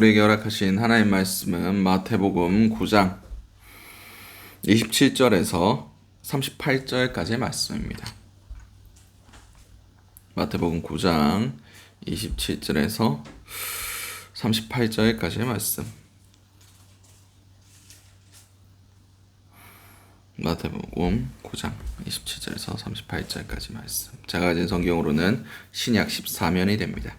우리에게 허락하신 하나님 말씀은 마태복음 9장 27절에서 38절까지의 말씀입니다. 마태복음 9장 27절에서 38절까지의 말씀. 마태복음 9장 27절에서 38절까지 말씀. 제가 가진 성경으로는 신약 14면이 됩니다.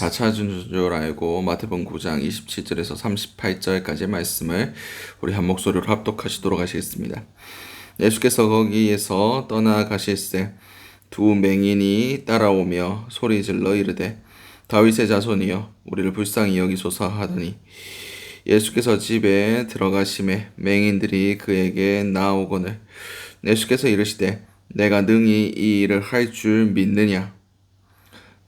다 찾은 줄 알고 마태복음 9장 27절에서 38절까지의 말씀을 우리 한 목소리로 합독하시도록 하시겠습니다. 예수께서 거기에서 떠나가실새 두 맹인이 따라오며 소리질러 이르되 다윗의 자손이여 우리를 불쌍히 여기소서 하더니 예수께서 집에 들어가심에 맹인들이 그에게 나오거늘 예수께서 이르시되 내가 능히 이 일을 할 줄 믿느냐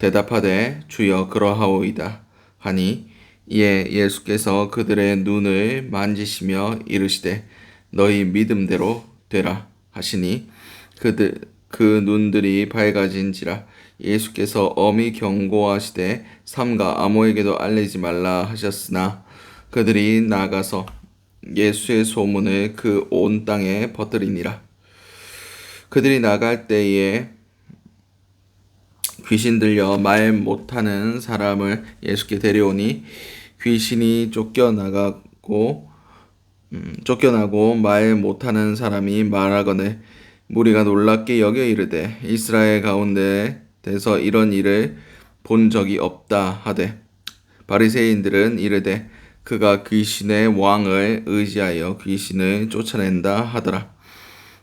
대답하되 주여 그러하오이다. 하니 이에 예수께서 그들의 눈을 만지시며 이르시되 너희 믿음대로 되라. 하시니 그들 그 눈들이 밝아진지라 예수께서 엄히 경고하시되 삼가 아무에게도 알리지 말라 하셨으나 그들이 나가서 예수의 소문을 그 온 땅에 퍼뜨리니라. 그들이 나갈 때에 귀신 들려 말 못하는 사람을 예수께 데려오니 귀신이 쫓겨나가고 음, 쫓겨나고 말 못하는 사람이 말하거늘 무리가 놀랍게 여겨 이르되 이스라엘 가운데 대서 이런 일을 본 적이 없다 하되 바리새인들은 이르되 그가 귀신의 왕을 의지하여 귀신을 쫓아낸다 하더라.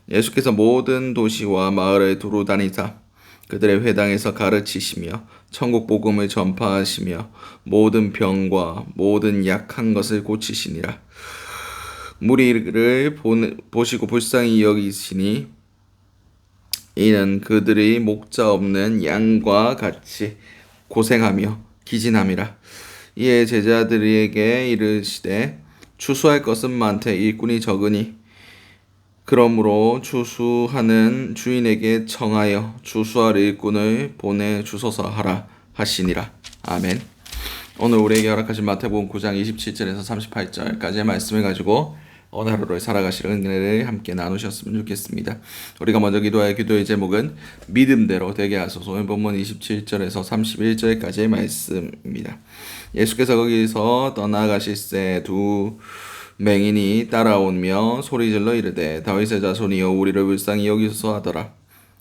예수께서 모든 도시와 마을을 두루 다니사 그들의 회당에서 가르치시며 천국 복음을 전파하시며 모든 병과 모든 약한 것을 고치시니라. 무리를 보시고 불쌍히 여기시니 이는 그들이 목자 없는 양과 같이 고생하며 기진함이라. 이에 제자들에게 이르시되 추수할 것은 많되 일꾼이 적으니 그러므로 추수하는 주인에게 청하여 추수할 일꾼을 보내 주소서 하라 하시니라. 아멘. 오늘 우리에게 허락하신 마태복음 9장 27절에서 38절까지의 말씀을 가지고 오늘 하루를 살아가실 은혜를 함께 나누셨으면 좋겠습니다. 우리가 먼저 기도할 기도의 제목은 믿음대로 되게 하소서. 오늘 본문 27절에서 31절까지의 말씀입니다. 예수께서 거기서 떠나가실새 두 맹인이 따라오며 소리질러 이르되 다윗의 자손이여 우리를 불쌍히 여기소서 하더라.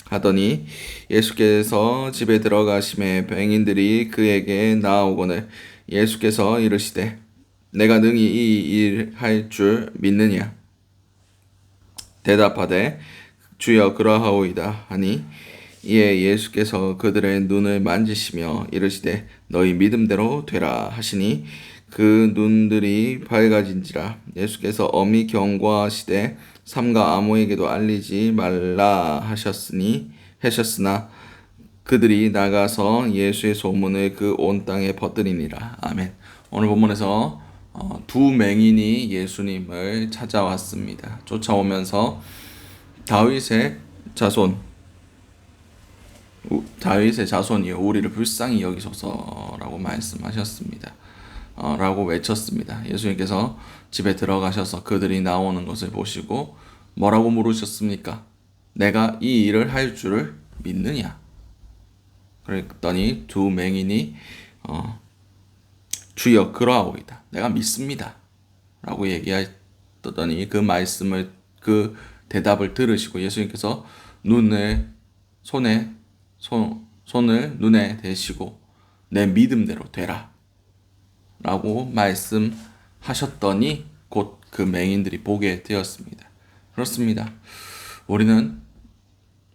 하더니 예수께서 집에 들어가심에 맹인들이 그에게 나아오거늘 예수께서 이르시되 내가 능히 이 일 할 줄 믿느냐 대답하되 주여 그러하오이다 하니 이에 예수께서 그들의 눈을 만지시며 이르시되 너희 믿음대로 되라 하시니 그 눈들이 밝아진지라 예수께서 엄히 경고하시되 삼가 아무에게도 알리지 말라 하셨으니 하셨으나 그들이 나가서 예수의 소문을 그 온 땅에 퍼뜨리니라 아멘. 오늘 본문에서 어, 두 맹인이 예수님을 찾아왔습니다. 쫓아오면서 다윗의 자손 다윗의 자손이여 우리를 불쌍히 여기소서라고 말씀하셨습니다. 어, 라고 외쳤습니다. 예수님께서 집에 들어가셔서 그들이 나오는 것을 보시고 뭐라고 물으셨습니까? 내가 이 일을 할 줄을 믿느냐? 그랬더니 두 맹인이 어, 주여 그러하오이다. 내가 믿습니다. 라고 얘기했더니 그 말씀을 그 대답을 들으시고 예수님께서 눈을 손에 손, 손을 눈에 대시고 내 믿음대로 되라. 라고 말씀하셨더니 곧 그 맹인들이 보게 되었습니다. 그렇습니다. 우리는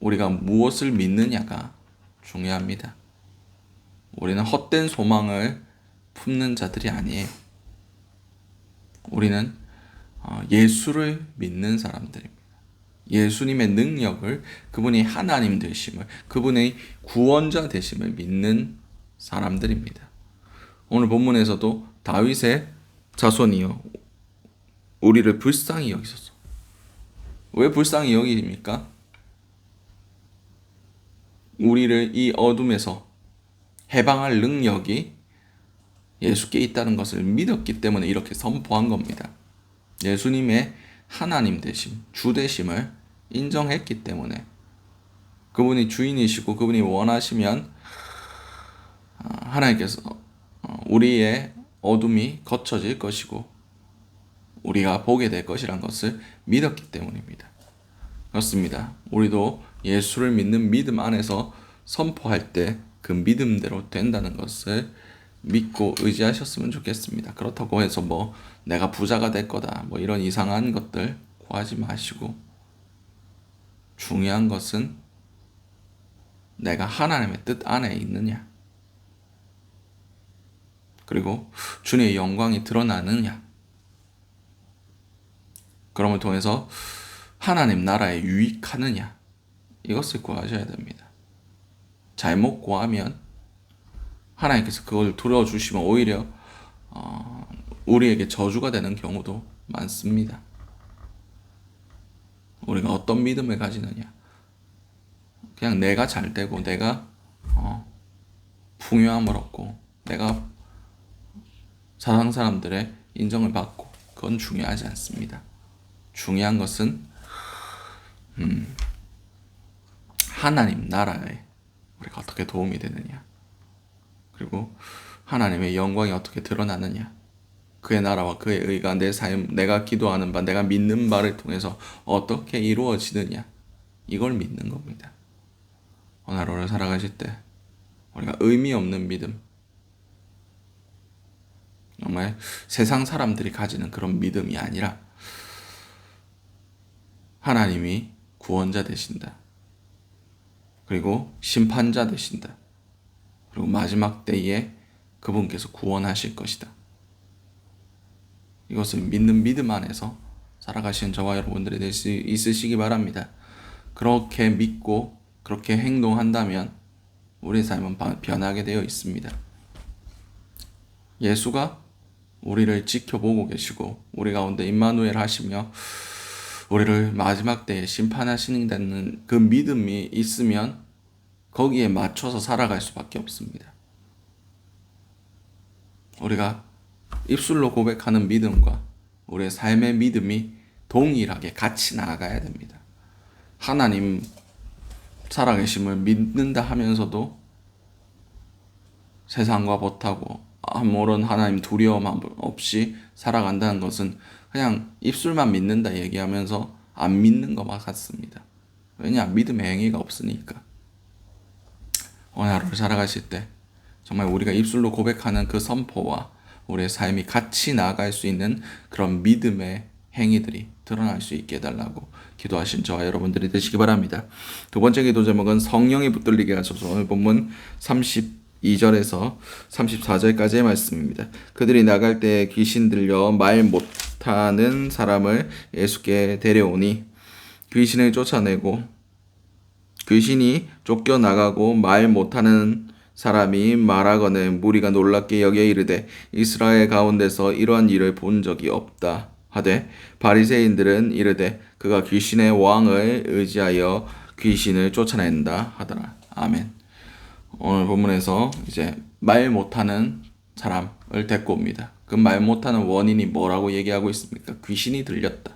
우리가 무엇을 믿느냐가 중요합니다. 우리는 헛된 소망을 품는 자들이 아니에요. 우리는 어, 예수를 믿는 사람들입니다. 예수님의 능력을, 그분이 하나님 되심을, 그분의 구원자 되심을 믿는 사람들입니다. 오늘 본문에서도 다윗의 자손이요 우리를 불쌍히 여기소서. 왜 불쌍히 여기입니까? 우리를 이 어둠에서 해방할 능력이 예수께 있다는 것을 믿었기 때문에 이렇게 선포한 겁니다. 예수님의 하나님 되심, 주 되심을 인정했기 때문에 그분이 주인이시고 그분이 원하시면 어, 하나님께서 어, 우리의 어둠이 거쳐질 것이고 우리가 보게 될 것이란 것을 믿었기 때문입니다. 그렇습니다. 우리도 예수를 믿는 믿음 안에서 선포할 때 그 믿음대로 된다는 것을 믿고 의지하셨으면 좋겠습니다. 그렇다고 해서 뭐 내가 부자가 될 거다 뭐 이런 이상한 것들 구하지 마시고 중요한 것은 내가 하나님의 뜻 안에 있느냐 그리고 주님의 영광이 드러나느냐 그럼을 통해서 하나님 나라에 유익하느냐 이것을 구하셔야 됩니다. 잘못 구하면 하나님께서 그걸 들어주시면 오히려 어, 우리에게 저주가 되는 경우도 많습니다. 우리가 어떤 믿음을 가지느냐. 그냥 내가 잘 되고 내가 어, 풍요함을 얻고 내가 사상 사람들의 인정을 받고 그건 중요하지 않습니다. 중요한 것은 음, 하나님 나라에 우리가 어떻게 도움이 되느냐. 그리고 하나님의 영광이 어떻게 드러나느냐. 그의 나라와 그의 의가 내 삶, 내가 기도하는 바, 내가 믿는 바를 통해서 어떻게 이루어지느냐. 이걸 믿는 겁니다. 오늘 하루를 살아가실 때 우리가 의미 없는 믿음, 정말 세상 사람들이 가지는 그런 믿음이 아니라 하나님이 구원자 되신다. 그리고 심판자 되신다. 그리고 마지막 때에 그분께서 구원하실 것이다. 이것을 믿는 믿음 안에서 살아가시는 저와 여러분들이 될 수 있으시기 바랍니다. 그렇게 믿고 그렇게 행동한다면 우리 삶은 변하게 되어 있습니다. 예수가 우리를 지켜보고 계시고 우리 가운데 임마누엘 하시며 우리를 마지막 때에 심판하시는 그 믿음이 있으면 거기에 맞춰서 살아갈 수밖에 없습니다. 우리가 입술로 고백하는 믿음과 우리의 삶의 믿음이 동일하게 같이 나아가야 됩니다. 하나님 살아계심을 믿는다 하면서도 세상과 못하고 아무런 하나님 두려움 없이 살아간다는 것은 그냥 입술만 믿는다 얘기하면서 안 믿는 것만 같습니다. 왜냐? 믿음의 행위가 없으니까. 오늘 하루를 살아가실 때 정말 우리가 입술로 고백하는 그 선포와 우리의 삶이 같이 나아갈 수 있는 그런 믿음의 행위들이 드러날 수 있게 해달라고 기도하신 저와 여러분들이 되시기 바랍니다. 두 번째 기도 제목은 성령이 붙들리게 하소서 오늘 본문 32절에서 34절까지의 말씀입니다. 그들이 나갈 때 귀신 들려 말 못하는 사람을 예수께 데려오니 귀신을 쫓아내고 귀신이 쫓겨나가고 말 못하는 사람이 말하거늘 무리가 놀랍게 여겨 이르되 이스라엘 가운데서 이러한 일을 본 적이 없다 하되 바리새인들은 이르되 그가 귀신의 왕을 의지하여 귀신을 쫓아낸다 하더라 아멘 오늘 본문에서 이제 말 못하는 사람을 데리고 옵니다 그 말 못하는 원인이 뭐라고 얘기하고 있습니까 귀신이 들렸다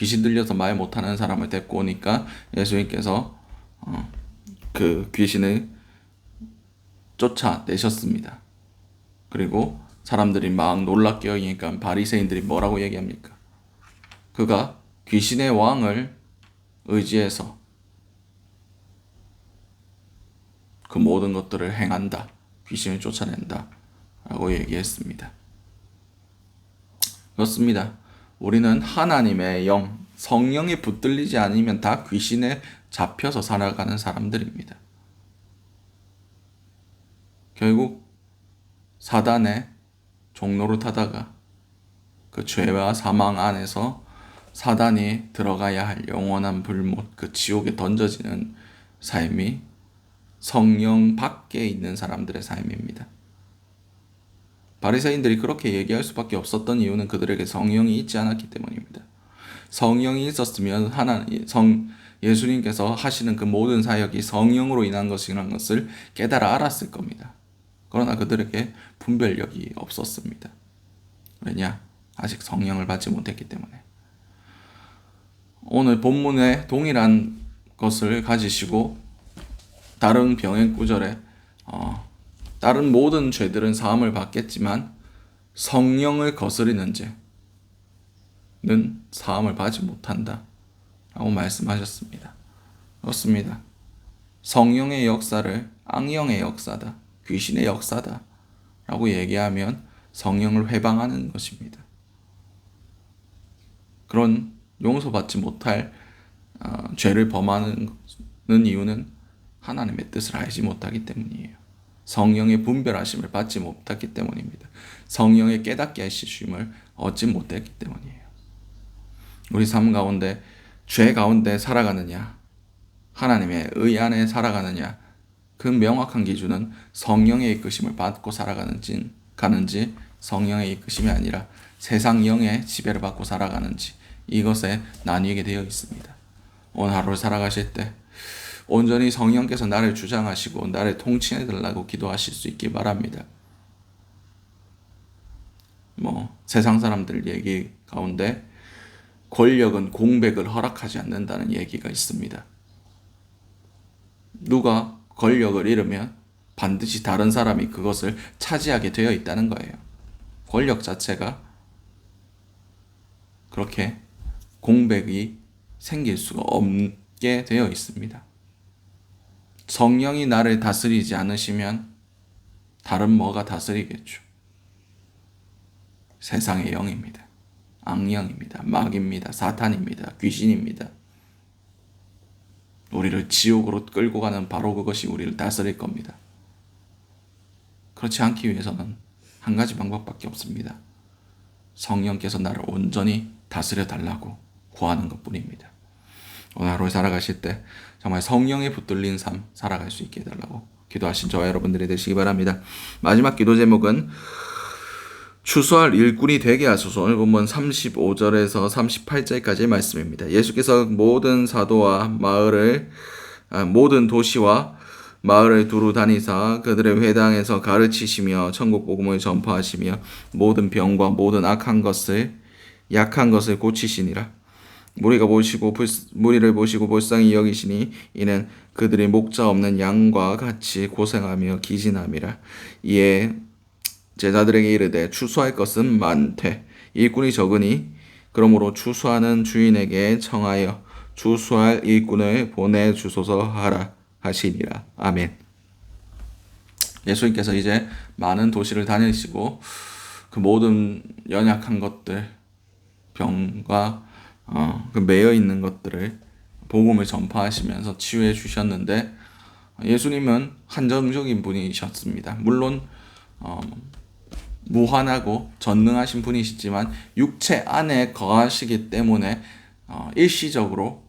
귀신 들려서 말 못하는 사람을 데리고 오니까 예수님께서 어, 그 귀신을 쫓아내셨습니다. 그리고 사람들이 막 놀랍게 여기니까 바리새인들이 뭐라고 얘기합니까? 그가 귀신의 왕을 의지해서 그 모든 것들을 행한다. 귀신을 쫓아낸다. 라고 얘기했습니다. 그렇습니다. 우리는 하나님의 영, 성령이 붙들리지 않으면 다 귀신에 잡혀서 살아가는 사람들입니다. 결국 사단의 종로를 타다가 그 죄와 사망 안에서 사단이 들어가야 할 영원한 불못, 그 지옥에 던져지는 삶이 성령 밖에 있는 사람들의 삶입니다. 바리새인들이 그렇게 얘기할 수밖에 없었던 이유는 그들에게 성령이 있지 않았기 때문입니다. 성령이 있었으면 하나 성 예수님께서 하시는 그 모든 사역이 성령으로 인한 것이라는 것을 깨달아 알았을 겁니다. 그러나 그들에게 분별력이 없었습니다. 왜냐? 아직 성령을 받지 못했기 때문에. 오늘 본문에 동일한 것을 가지시고 다른 병행 구절에 어, 다른 모든 죄들은 사함을 받겠지만 성령을 거스리는 죄는 사함을 받지 못한다. 라고 말씀하셨습니다. 그렇습니다. 성령의 역사를 악령의 역사다. 귀신의 역사다. 라고 얘기하면 성령을 회방하는 것입니다. 그런 용서받지 못할 어, 죄를 범하는 이유는 하나님의 뜻을 알지 못하기 때문이에요. 성령의 분별하심을 받지 못했기 때문입니다. 성령의 깨닫게 하심을 얻지 못했기 때문이에요. 우리 삶 가운데 죄 가운데 살아가느냐, 하나님의 의 안에 살아가느냐, 그 명확한 기준은 성령의 이끄심을 받고 살아가는지, 가는지 성령의 이끄심이 아니라 세상 영의 지배를 받고 살아가는지 이것에 나뉘게 되어 있습니다. 오늘 하루를 살아가실 때 온전히 성령께서 나를 주장하시고 나를 통치해 달라고 기도하실 수 있기 바랍니다. 뭐 세상 사람들 얘기 가운데 권력은 공백을 허락하지 않는다는 얘기가 있습니다. 누가 권력을 잃으면 반드시 다른 사람이 그것을 차지하게 되어 있다는 거예요. 권력 자체가 그렇게 공백이 생길 수가 없게 되어 있습니다. 성령이 나를 다스리지 않으시면 다른 뭐가 다스리겠죠. 세상의 영입니다. 악령입니다. 마귀입니다. 사탄입니다. 귀신입니다. 우리를 지옥으로 끌고 가는 바로 그것이 우리를 다스릴 겁니다. 그렇지 않기 위해서는 한 가지 방법밖에 없습니다. 성령께서 나를 온전히 다스려 달라고 구하는 것 뿐입니다. 오늘 하루 살아가실 때 정말 성령에 붙들린 삶 살아갈 수 있게 해달라고 기도하신 저와 여러분들이 되시기 바랍니다. 마지막 기도 제목은 추수할 일꾼이 되게 하소서 오늘 본문 35절에서 38절까지의 말씀입니다. 예수께서 모든 사도와 마을을 아, 모든 도시와 마을을 두루 다니사 그들의 회당에서 가르치시며 천국 복음을 전파하시며 모든 병과 모든 악한 것을 약한 것을 고치시니라. 무리가 보시고 불, 무리를 보시고 불쌍히 여기시니 이는 그들이 목자 없는 양과 같이 고생하며 기진함이라. 이에 제자들에게 이르되 추수할 것은 많되 일꾼이 적으니 그러므로 추수하는 주인에게 청하여 추수할 일꾼을 보내 주소서 하라 하시니라. 아멘. 예수님께서 이제 많은 도시를 다니시고 그 모든 연약한 것들 병과 어, 그 매여 있는 것들을 복음을 전파하시면서 치유해 주셨는데 예수님은 한정적인 분이셨습니다. 물론 어, 무한하고 전능하신 분이시지만 육체 안에 거하시기 때문에 어, 일시적으로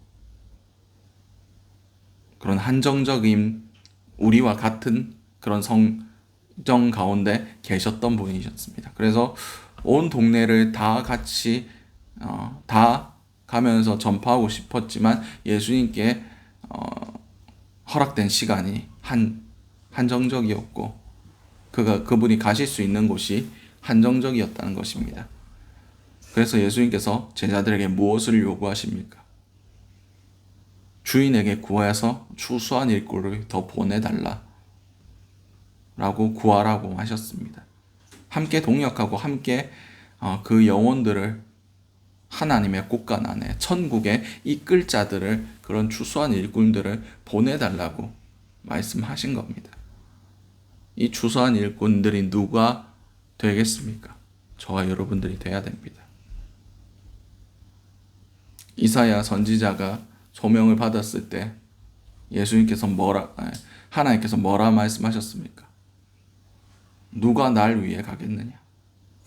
그런 한정적인 우리와 같은 그런 성정 가운데 계셨던 분이셨습니다. 그래서 온 동네를 다 같이 어, 다 가면서 전파하고 싶었지만 예수님께 어, 허락된 시간이 한 한정적이었고 그가 그분이 가실 수 있는 곳이 한정적이었다는 것입니다. 그래서 예수님께서 제자들에게 무엇을 요구하십니까? 주인에게 구하여서 추수한 일꾼을 더 보내달라. 라고 구하라고 하셨습니다. 함께 동역하고 함께 어, 그 영혼들을 하나님의 국간 안에 천국에 이끌 자들을 그런 추수한 일꾼들을 보내달라고 말씀하신 겁니다. 이 추수한 일꾼들이 누가 되겠습니까? 저와 여러분들이 돼야 됩니다. 이사야 선지자가 소명을 받았을 때 예수님께서 뭐라 하나님께서 뭐라 말씀하셨습니까? 누가 날 위해 가겠느냐?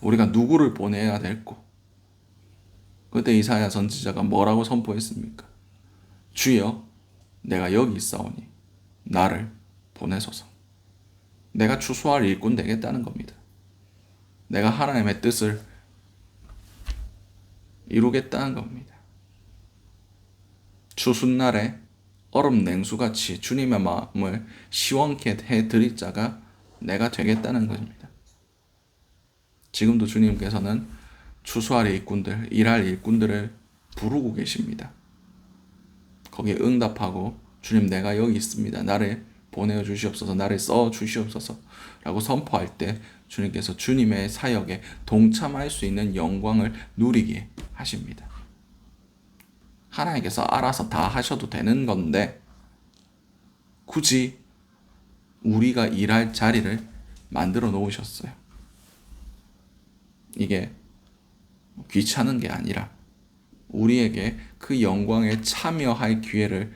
우리가 누구를 보내야 될고? 그때 이사야 선지자가 뭐라고 선포했습니까? 주여, 내가 여기 있사오니 나를 보내소서. 내가 추수할 일꾼 되겠다는 겁니다. 내가 하나님의 뜻을 이루겠다는 겁니다. 추순날에 얼음 냉수같이 주님의 마음을 시원케 해 드릴 자가 내가 되겠다는 것입니다. 지금도 주님께서는 추수할 일꾼들, 일할 일꾼들을 부르고 계십니다. 거기에 응답하고 주님 내가 여기 있습니다. 나를 보내어 주시옵소서, 나를 써 주시옵소서 라고 선포할 때 주님께서 주님의 사역에 동참할 수 있는 영광을 누리게 하십니다. 하나님께서 알아서 다 하셔도 되는 건데 굳이 우리가 일할 자리를 만들어 놓으셨어요. 이게 귀찮은 게 아니라 우리에게 그 영광에 참여할 기회를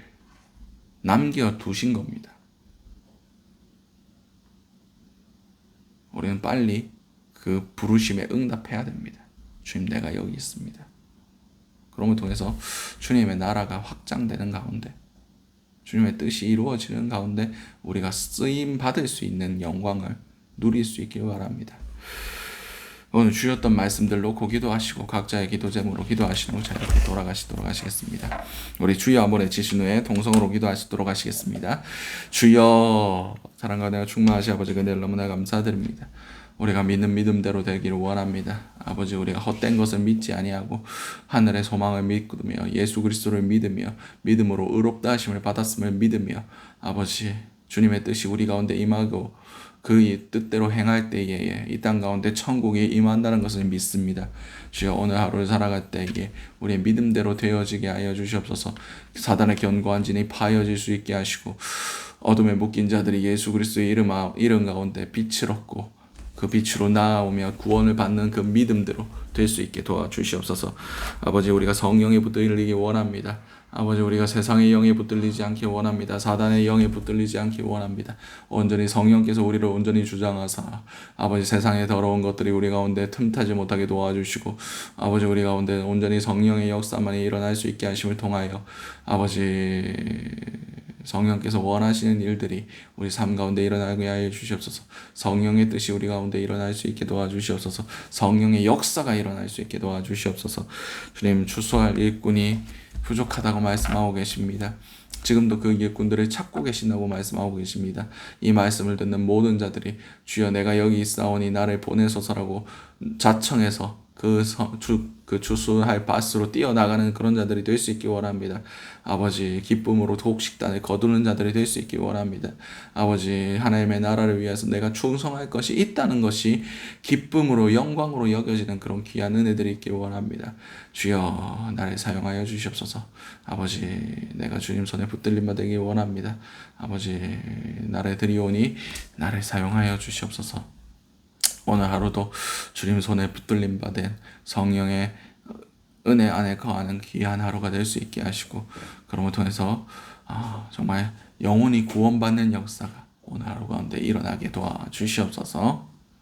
남겨 두신 겁니다. 우리는 빨리 그 부르심에 응답해야 됩니다. 주님, 내가 여기 있습니다. 그럼을 통해서 주님의 나라가 확장되는 가운데, 주님의 뜻이 이루어지는 가운데 우리가 쓰임 받을 수 있는 영광을 누릴 수 있길 바랍니다. 오늘 주셨던 말씀들 놓고 기도하시고 각자의 기도 제목으로 기도하시는 후 자유롭게 돌아가시도록 하시겠습니다. 우리 주여 한번 외치신 후에 동성으로 기도하시도록 하시겠습니다. 주여 사랑과 내가 충만하시 아버지 그대를 너무나 감사드립니다. 우리가 믿는 믿음대로 되기를 원합니다. 아버지 우리가 헛된 것을 믿지 아니하고 하늘의 소망을 믿으며 예수 그리스도를 믿으며 믿음으로 의롭다 하심을 받았음을 믿으며 아버지 주님의 뜻이 우리 가운데 임하고 그 뜻대로 행할 때에 이 땅 가운데 천국이 임한다는 것을 믿습니다. 주여 오늘 하루를 살아갈 때에 우리의 믿음대로 되어지게 하여 주시옵소서. 사단의 견고한 진이 파여질 수 있게 하시고 어둠에 묶인 자들이 예수 그리스도의 이름, 이름 가운데 빛을 얻고 그 빛으로 나아오며 구원을 받는 그 믿음대로 될 수 있게 도와주시옵소서. 아버지 우리가 성령에 붙들리기 원합니다. 아버지 우리가 세상의 영에 붙들리지 않기 원합니다. 사단의 영에 붙들리지 않기 원합니다. 온전히 성령께서 우리를 온전히 주장하사 아버지 세상의 더러운 것들이 우리 가운데 틈타지 못하게 도와주시고 아버지 우리 가운데 온전히 성령의 역사만이 일어날 수 있게 하심을 통하여 아버지 성령께서 원하시는 일들이 우리 삶 가운데 일어나게 하여 주시옵소서. 성령의 뜻이 우리 가운데 일어날 수 있게 도와주시옵소서. 성령의 역사가 일어날 수 있게 도와주시옵소서. 주님 추수할 일꾼이 부족하다고 말씀하고 계십니다. 지금도 그 일꾼들을 찾고 계신다고 말씀하고 계십니다. 이 말씀을 듣는 모든 자들이 주여 내가 여기 있사오니 나를 보내소서라고 자청해서 그, 주, 그 주수할 밭으로 뛰어나가는 그런 자들이 될 수 있기 원합니다. 아버지, 기쁨으로 독 식단을 거두는 자들이 될 수 있기 원합니다. 아버지, 하나님의 나라를 위해서 내가 충성할 것이 있다는 것이 기쁨으로, 영광으로 여겨지는 그런 귀한 은혜들이 있기 원합니다. 주여, 나를 사용하여 주시옵소서. 아버지, 내가 주님 손에 붙들림 받기 원합니다. 아버지, 나를 드리오니 나를 사용하여 주시옵소서. 오늘 하루도 주님 손에 붙들림 받은 성령의 은혜 안에 거하는 귀한 하루가 될 수 있게 하시고 그럼을 통해서 아, 정말 영혼이 구원받는 역사가 오늘 하루 가운데 일어나게 도와주시옵소서.